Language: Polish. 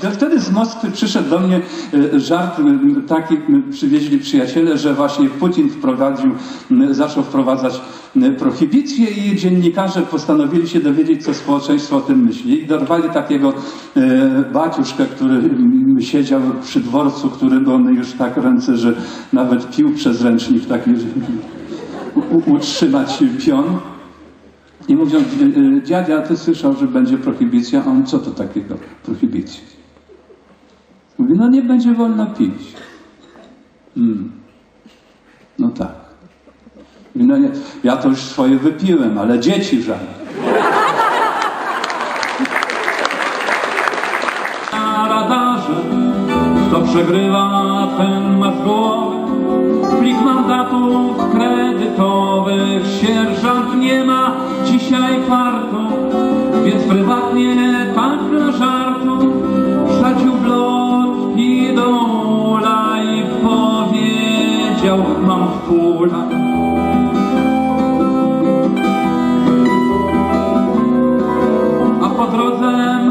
Wtedy- z Moskwy przyszedł do mnie e, żart taki, przywieźli przyjaciele, że właśnie Putin wprowadził, zaczął wprowadzać prohibicję i dziennikarze postanowili się dowiedzieć, co społeczeństwo o tym myśli. I dorwali takiego e, baciuszkę, który siedział przy dworcu, który był już tak ręce, że nawet pił przez ręcznik taki, utrzymać pion. I mówią, "E, dziadzia, ty słyszał, że będzie prohibicja? A on, co to takiego, prohibicja? No nie będzie wolno pić. Hmm. No tak. No nie, ja to już swoje wypiłem, ale dzieci żal. Na radarze, kto przegrywa, ten ma z głowy. Plik mandatów kredytowych, sierżant nie ma dzisiaj fartu, więc prywatnie tak mão pura A podrodze